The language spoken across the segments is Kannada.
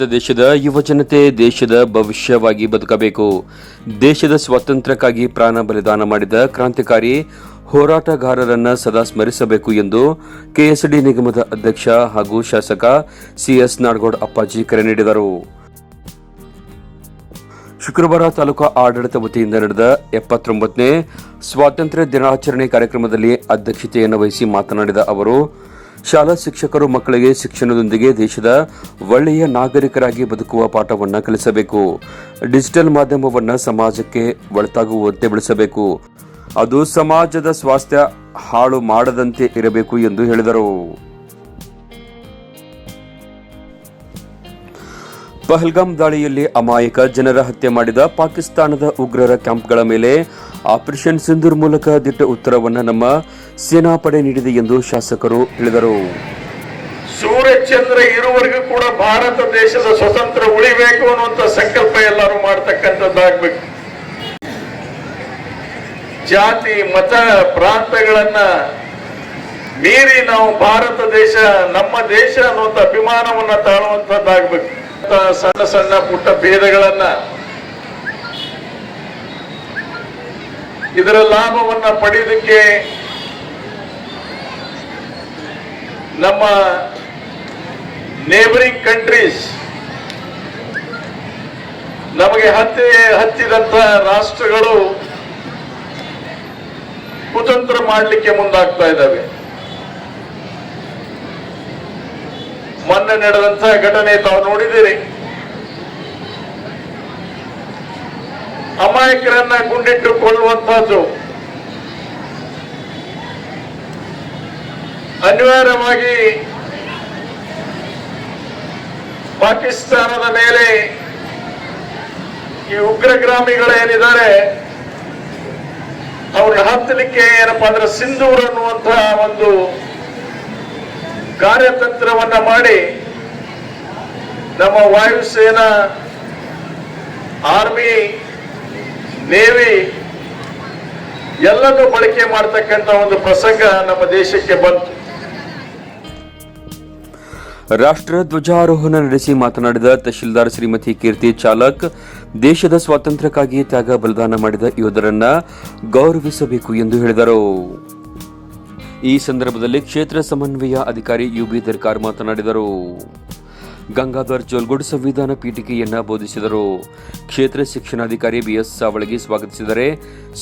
ಭಾರತ ದೇಶದ ಯುವ ಜನತೆ ದೇಶದ ಭವಿಷ್ಯವಾಗಿ ಬದುಕಬೇಕು. ದೇಶದ ಸ್ವಾತಂತ್ರ್ಯಕ್ಕಾಗಿ ಪ್ರಾಣ ಬಲಿದಾನ ಮಾಡಿದ ಕ್ರಾಂತಿಕಾರಿ ಹೋರಾಟಗಾರರನ್ನ ಸದಾ ಸ್ಮರಿಸಬೇಕು ಎಂದು ಕೆಎಸ್ಡಿ ನಿಗಮದ ಅಧ್ಯಕ್ಷ ಹಾಗೂ ಶಾಸಕ ಸಿಎಸ್ ನಾಡಗೌಡ ಅಪ್ಪಾಜಿ ಕರೆ ನೀಡಿದರು. ಶುಕ್ರವಾರ ತಾಲೂಕಾ ಆಡಳಿತ ವತಿಯಿಂದ ನಡೆದ ಎಪ್ಪತ್ತೊಂಬತ್ತನೇ ಸ್ವಾತಂತ್ರ್ಯ ದಿನಾಚರಣೆ ಕಾರ್ಯಕ್ರಮದಲ್ಲಿ ಅಧ್ಯಕ್ಷತೆಯನ್ನು ವಹಿಸಿ ಮಾತನಾಡಿದ ಅವರು ಶಾಲಾ ಶಿಕ್ಷಕರು ಮಕ್ಕಳಿಗೆ ಶಿಕ್ಷಣದೊಂದಿಗೆ ದೇಶದ ಒಳ್ಳೆಯ ನಾಗರಿಕರಾಗಿ ಬದುಕುವ ಪಾಠವನ್ನು ಕಲಿಸಬೇಕು. ಡಿಜಿಟಲ್ ಮಾಧ್ಯಮವನ್ನು ಸಮಾಜಕ್ಕೆ ಒಳತಾಗುವಂತೆ ಬೆಳೆಸಬೇಕು. ಅದು ಸಮಾಜದ ಸ್ವಾಸ್ಥ್ಯ ಹಾಳು ಮಾಡದಂತೆ ಇರಬೇಕು ಎಂದು ಹೇಳಿದರು. ಪಹಲ್ಗಾಮ್ ದಾಳಿಯಲ್ಲಿ ಅಮಾಯಕ ಜನರ ಹತ್ಯೆ ಮಾಡಿದ ಪಾಕಿಸ್ತಾನದ ಉಗ್ರರ ಕ್ಯಾಂಪ್ಗಳ ಮೇಲೆ ಆಪರೇಷನ್ ಸಿಂಧೂರ್ ಮೂಲಕ ದಿಟ್ಟ ಉತ್ತರವನ್ನು ನಮ್ಮ ಸೇನಾಪಡೆ ನೀಡಿದೆ ಎಂದು ಶಾಸಕರು ಹೇಳಿದರು. ಸೂರ್ಯಚಂದ್ರ ಇರುವರೆಗೂ ಕೂಡ ಭಾರತ ದೇಶದ ಸ್ವತಂತ್ರ ಉಳಿಬೇಕು ಅನ್ನುವಂತ ಸಂಕಲ್ಪ ಎಲ್ಲರೂ ಮಾಡತಕ್ಕಂಥದ್ದಾಗಬೇಕು. ಜಾತಿ, ಮತ, ಪ್ರಾಂತಗಳನ್ನ ಮೀರಿ ನಾವು ಭಾರತ ದೇಶ, ನಮ್ಮ ದೇಶ ಅನ್ನುವಂತ ಅಭಿಮಾನವನ್ನ ತಾಳುವಂತದ್ದಾಗಬೇಕು ಸಣ್ಣ ಸಣ್ಣ ಪುಟ್ಟ ಭೇದಗಳನ್ನ ಇದರ ಲಾಭವನ್ನ ಪಡೆಯಲಿಕ್ಕೆ ನಮ್ಮ ನೇಬರಿಂಗ್ ಕಂಟ್ರೀಸ್ ನಮಗೆ ಹತ್ತಿ ಹತ್ತಿದಂತ ರಾಷ್ಟ್ರಗಳು ಕುತಂತ್ರ ಮಾಡಲಿಕ್ಕೆ ಮುಂದಾಗ್ತಾ ಇದ್ದಾವೆ. ಮೊನ್ನೆ ನಡೆದಂತಹ ಘಟನೆ ತಾವು ನೋಡಿದಿರಿ ಅಮಾಯಕರನ್ನ ಗುಂಡಿಟ್ಟುಕೊಳ್ಳುವಂತಹದ್ದು ಅನಿವಾರ್ಯವಾಗಿ ಪಾಕಿಸ್ತಾನದ ಮೇಲೆ ಈ ಉಗ್ರಗ್ರಾಮಿಗಳೇನಿದ್ದಾರೆ ಅವ್ರನ್ನ ಹತ್ತಲಿಕ್ಕೆ ಏನಪ್ಪಾ ಅಂದ್ರೆ ಸಿಂಧೂರ್ ಅನ್ನುವಂತಹ ಒಂದು ಕಾರ್ಯತಂತ್ರವನ್ನ ಮಾಡಿ ನಮ್ಮ ವಾಯುಸೇನಾ, ಆರ್ಮಿ ನೇವಿ ಎಲ್ಲನೂ ಬಳಕೆ ಮಾಡ್ತಕ್ಕಂಥ ಒಂದು ಪ್ರಸಂಗ ನಮ್ಮ ದೇಶಕ್ಕೆ ಬಂತು. ರಾಷ್ಟ್ರ ಧ್ವಜಾರೋಹಣ ನಡೆಸಿ ಮಾತನಾಡಿದ ತಹಶೀಲ್ದಾರ್ ಶ್ರೀಮತಿ ಕೀರ್ತಿ ಚಾಲಕ್, ದೇಶದ ಸ್ವಾತಂತ್ರ್ಯಕ್ಕಾಗಿ ತ್ಯಾಗ ಬಲಿದಾನ ಮಾಡಿದ ಯೋಧರನ್ನ ಗೌರವಿಸಬೇಕು ಎಂದು ಹೇಳಿದರು. ಈ ಸಂದರ್ಭದಲ್ಲಿ ಕ್ಷೇತ್ರ ಸಮನ್ವಯ ಅಧಿಕಾರಿ ಯುಬಿ ದರ್ಕಾರ್ ಮಾತನಾಡಿದರು. ಗಂಗಾಧರ್ ಜೋಲ್ಗುಡ್ ಸಂವಿಧಾನ ಪೀಠಿಕೆಯನ್ನ ಬೋಧಿಸಿದರು. ಕ್ಷೇತ್ರ ಶಿಕ್ಷಣಾಧಿಕಾರಿ ಬಿಎಸ್ ಸಾವಳಗಿ ಸ್ವಾಗತಿಸಿದರೆ.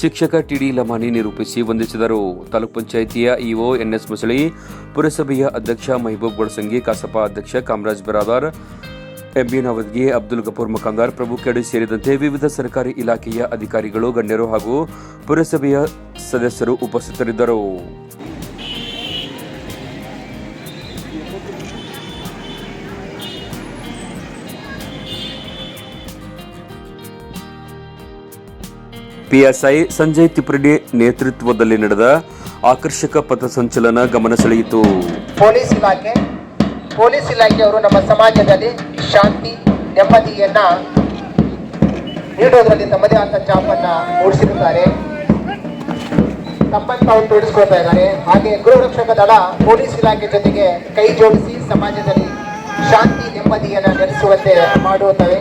ಶಿಕ್ಷಕ ಟಿಡಿ ಲಮಾನಿ ನಿರೂಪಿಸಿ ವಂದಿಸಿದರು. ತಾಲೂಕ್ ಪಂಚಾಯಿತಿಯ ಇಒ ಎನ್ಎಸ್ ಮುಸಳಿ, ಪುರಸಭೆಯ ಅಧ್ಯಕ್ಷ ಮಹಬೂಬ್ ಗೊಡಸಂಗಿ, ಕಸಪಾ ಅಧ್ಯಕ್ಷ Kamaraj Baradar, M B Navadgi, Abdul Gafoor Mukhandar Prabhu K D ಸೇರಿದಂತೆ ವಿವಿಧ ಸರ್ಕಾರಿ ಇಲಾಖೆಯ ಅಧಿಕಾರಿಗಳು, ಗಣ್ಯರು ಹಾಗೂ ಪುರಸಭೆಯ ಸದಸ್ಯರು ಉಪಸ್ಥಿತರಿದ್ದರು. ಪಿಎಸ್ಐ ಸಂಜಯ್ ತಿಪ್ರಡಿ ನೇತೃತ್ವದಲ್ಲಿ ನಡೆದ ಆಕರ್ಷಕ ಪಥಸಂಚಲನ ಗಮನ ಸೆಳೆಯಿತು. ಪೊಲೀಸ್ ಇಲಾಖೆ, ಪೊಲೀಸ್ ಇಲಾಖೆಯವರು ನಮ್ಮ ಸಮಾಜದಲ್ಲಿ ಶಾಂತಿ, ನೆಮ್ಮದಿಯನ್ನ ನೀಡೋದ್ರಲ್ಲಿ ತಮ್ಮದೇ ಆದ ಚಾಪನ್ನ ಮೂಡಿಸಿರುತ್ತಾರೆ. ತಮ್ಮನ್ನು ತಾವು ತೋರಿಸ್ಕೊಳ್ತಾ ಇದ್ದಾರೆ. ಹಾಗೆ ಗೃಹ ರಕ್ಷಕ ದಳ ಪೊಲೀಸ್ ಇಲಾಖೆ ಜೊತೆಗೆ ಕೈ ಜೋಡಿಸಿ ಸಮಾಜದಲ್ಲಿ ಶಾಂತಿ, ನೆಮ್ಮದಿಯನ್ನ ನಡೆಸುವಂತೆ ಮಾಡುತ್ತವೆ.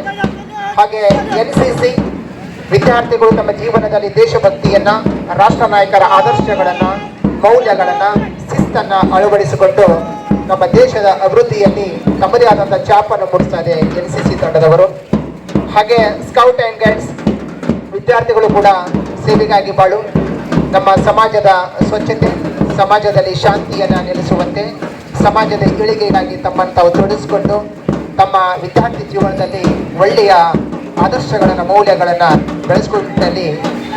ಹಾಗೆ ಎನ್ ಸಿ ಸಿ ವಿದ್ಯಾರ್ಥಿಗಳು ತಮ್ಮ ಜೀವನದಲ್ಲಿ ದೇಶಭಕ್ತಿಯನ್ನ, ರಾಷ್ಟ್ರ ನಾಯಕರ ಆದರ್ಶಗಳನ್ನ, ಮೌಲ್ಯಗಳನ್ನ, ಶಿಸ್ತನ್ನ ಅಳವಡಿಸಿಕೊಂಡು ನಮ್ಮ ದೇಶದ ಅಭಿವೃದ್ಧಿಯಲ್ಲಿ ತಮ್ಮದೇ ಆದಂತಹ ಚಾಪನ್ನು ಮೂಡಿಸ್ತಾ ಇದೆ ಎನ್ ಸಿ ಸಿ ತಂಡದವರು. ಹಾಗೆ ಸ್ಕೌಟ್ ಆ್ಯಂಡ್ ಗೈಡ್ಸ್ ವಿದ್ಯಾರ್ಥಿಗಳು ಕೂಡ ಸೇವೆಗಾಗಿ ಬಾಳು. ನಮ್ಮ ಸಮಾಜದ ಸ್ವಚ್ಛತೆ, ಸಮಾಜದಲ್ಲಿ ಶಾಂತಿಯನ್ನು ನೆಲೆಸುವಂತೆ, ಸಮಾಜದ ಏಳಿಗೆಗಾಗಿ ತಮ್ಮನ್ನು ತಾವು ತೊಡಗಿಸಿಕೊಂಡು, ತಮ್ಮ ವಿದ್ಯಾರ್ಥಿ ಜೀವನದಲ್ಲಿ ಒಳ್ಳೆಯ ಆದರ್ಶಗಳನ್ನು, ಮೌಲ್ಯಗಳನ್ನು ಬೆಳೆಸ್ಕೊಳ್ಳುವಲ್ಲಿ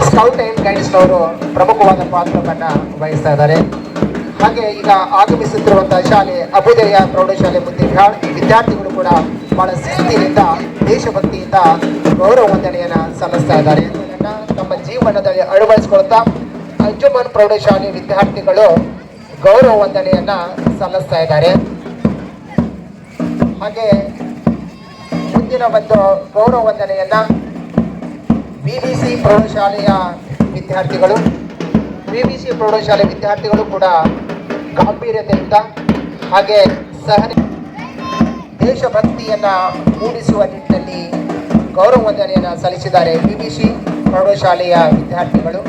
ಸ್ಕೌಟ್ ಆ್ಯಂಡ್ ಗೈಡ್ಸ್ನವರು ಪ್ರಮುಖವಾದ ಪಾತ್ರವನ್ನು ವಹಿಸ್ತಾ ಇದ್ದಾರೆ. ಹಾಗೆ ಈಗ ಆಗಮಿಸುತ್ತಿರುವಂಥ ಶಾಲೆ ಅಭುದಯ ಪ್ರೌಢಶಾಲೆ ಮುಂದೆ ವಿದ್ಯಾರ್ಥಿಗಳು ಕೂಡ ಬಹಳ ಶಿಸ್ತಿನಿಂದ ದೇಶಭಕ್ತಿಯಿಂದ ಗೌರವ ವಂದನೆಯನ್ನು ಸಲ್ಲಿಸ್ತಾ ಇದ್ದಾರೆ. ತಮ್ಮ ಜೀವನದಲ್ಲಿ ಅಳವಡಿಸ್ಕೊಳ್ತಾ ಅಂಜುಮನ್ ಪ್ರೌಢಶಾಲೆ ವಿದ್ಯಾರ್ಥಿಗಳು ಗೌರವ ವಂದನೆಯನ್ನು ಸಲ್ಲಿಸ್ತಾ ಇದ್ದಾರೆ. ಹಾಗೆ ಮುಂದಿನ ಒಂದು ಗೌರವ ವಂದನೆಯನ್ನ ಬಿ ಬಿ ಸಿ ಪ್ರೌಢಶಾಲೆಯ ವಿದ್ಯಾರ್ಥಿಗಳು ಬಿ ಬಿ ಸಿ ಪ್ರೌಢಶಾಲೆ ವಿದ್ಯಾರ್ಥಿಗಳು ಕೂಡ ಗಾಂಭೀರ್ಯತೆಯಿಂದ ಹಾಗೆ ಸಹನೆ ದೇಶಭಕ್ತಿಯನ್ನ ಮೂಡಿಸುವ ನಿಟ್ಟಿನಲ್ಲಿ ಗೌರವ ವಂದನೆಯನ್ನು ಸಲ್ಲಿಸಿದ್ದಾರೆ ಸಿ ಪ್ರೌಢಶಾಲೆಯ ವಿದ್ಯಾರ್ಥಿಗಳು.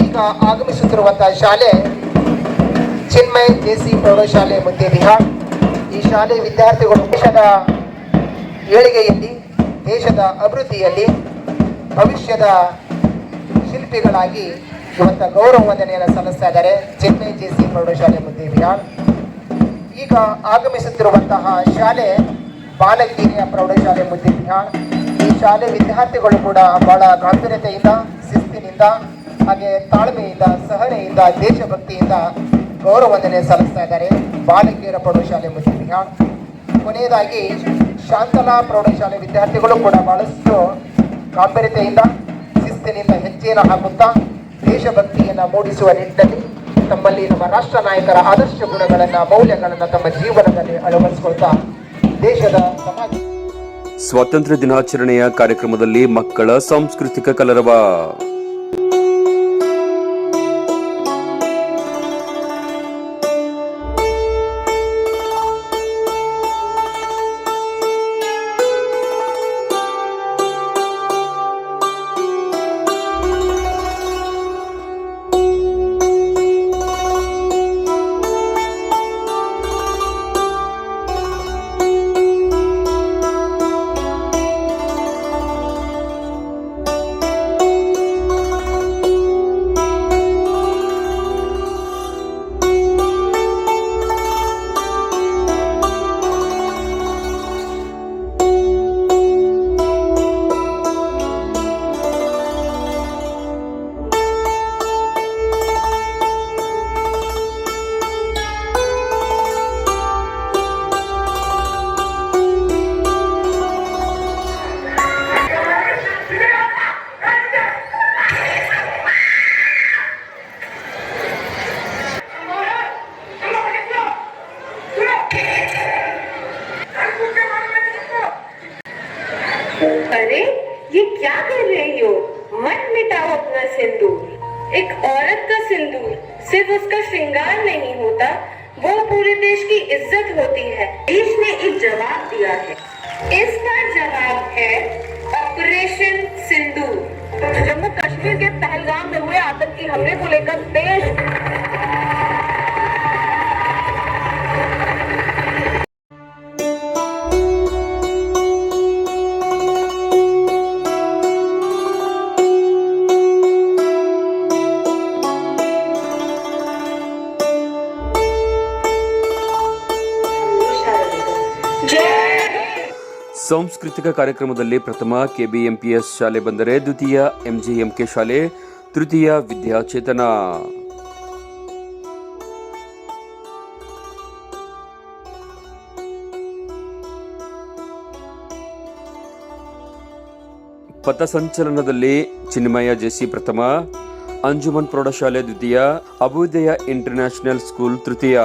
ಈಗ ಆಗಮಿಸುತ್ತಿರುವಂತಹ ಶಾಲೆ ಚಿನ್ಮಯ್ ಜೆಸಿ ಪ್ರೌಢಶಾಲೆ ಬಿಹಾರ್ ಈ ಶಾಲೆ ವಿದ್ಯಾರ್ಥಿಗಳು ದೇಶದ ಏಳಿಗೆಯಲ್ಲಿ, ದೇಶದ ಅಭಿವೃದ್ಧಿಯಲ್ಲಿ, ಭವಿಷ್ಯದ ಶಿಲ್ಪಿಗಳಾಗಿ ಇವತ್ತ ಗೌರವ ವಂದನೆಯನ್ನು ಸಲ್ಲಿಸ್ತಾ ಇದ್ದಾರೆ. ಚೆನ್ನೈ ಜೆ ಸಿ ಪ್ರೌಢಶಾಲೆ ಮುದ್ದೆ ಬಿಹಾರ್ ಈಗ ಆಗಮಿಸುತ್ತಿರುವಂತಹ ಶಾಲೆ ಬಾಲಕಿರಿಯ ಪ್ರೌಢಶಾಲೆ ಮುದ್ದೆ ಬಿಹಾರ್ ಈ ಶಾಲೆ ವಿದ್ಯಾರ್ಥಿಗಳು ಕೂಡ ಬಹಳ ಗಾಂಭೀರ್ಯತೆಯಿಂದ, ಶಿಸ್ತಿನಿಂದ, ಹಾಗೆ ತಾಳ್ಮೆಯಿಂದ, ಸಹನೆಯಿಂದ, ದೇಶಭಕ್ತಿಯಿಂದ ಗೌರವ ವಂದನೆ ಸಲ್ಲಿಸ್ತಾ ಇದ್ದಾರೆ. ಬಾಲಕಿಯರ ಪ್ರೌಢಶಾಲೆ ಮುದ್ದೆ ಬಿಹಾರ್ ಕೊನೆಯದಾಗಿ ಶಾಂತಲಾ ಪ್ರೌಢಶಾಲೆ ವಿದ್ಯಾರ್ಥಿಗಳು ಕೂಡ ಬಹಳಷ್ಟು ಗಾಂಭೀರ್ಯತೆಯಿಂದ, ಶಿಸ್ತಿನಿಂದ ಹೆಜ್ಜೆಯನ್ನು ಹಾಕುತ್ತಾ ದೇಶಭಕ್ತಿಯನ್ನು ಮೂಡಿಸುವ ನಿಟ್ಟಿನಲ್ಲಿ ತಮ್ಮಲ್ಲಿ ನಮ್ಮ ರಾಷ್ಟ್ರ ನಾಯಕರ ಆದರ್ಶ ಗುಣಗಳನ್ನು, ಮೌಲ್ಯಗಳನ್ನು ತಮ್ಮ ಜೀವನದಲ್ಲಿ ಅಳವಡಿಸಿಕೊಳ್ತಾ ದೇಶದ ಸಮಾಜ ಸ್ವಾತಂತ್ರ್ಯ ದಿನಾಚರಣೆಯ ಕಾರ್ಯಕ್ರಮದಲ್ಲಿ ಮಕ್ಕಳ ಸಾಂಸ್ಕೃತಿಕ ಕಲರವ. अरे, ये क्या कर रही हो? मत मिटाओ अपना सिंदूर। एक औरत का सिंदूर, सिर्फ़ उसका श्रृंगार नहीं होता, वो पूरे देश की इज़्ज़त होती है। देश ने एक जवाब दिया है। इसका जवाब है ऑपरेशन सिंदूर। जम्मू कश्मीर के पहलगाम में हुए आतंकी हमले को लेकर देश ಸಾಂಸ್ಕೃತಿಕ ಕಾರ್ಯಕ್ರಮದಲ್ಲಿ ಪ್ರಥಮ ಕೆಬಿಎಂಪಿಎಸ್ ಶಾಲೆ ಬಂದರೆ ದ್ವಿತೀಯ ಎಂಜಿಎಂಕೆ ಶಾಲೆ, ತೃತೀಯ ವಿದ್ಯಾಚೇತನ. ಪಥಸಂಚಲನದಲ್ಲಿ ಚಿನ್ಮಯ ಜೆಸಿ ಪ್ರಥಮ, ಅಂಜುಮನ್ ಪ್ರೌಢಶಾಲೆ ದ್ವಿತೀಯ, ಅಭ್ಯುದಯ ಇಂಟರ್ನ್ಯಾಷನಲ್ ಸ್ಕೂಲ್ ತೃತೀಯ.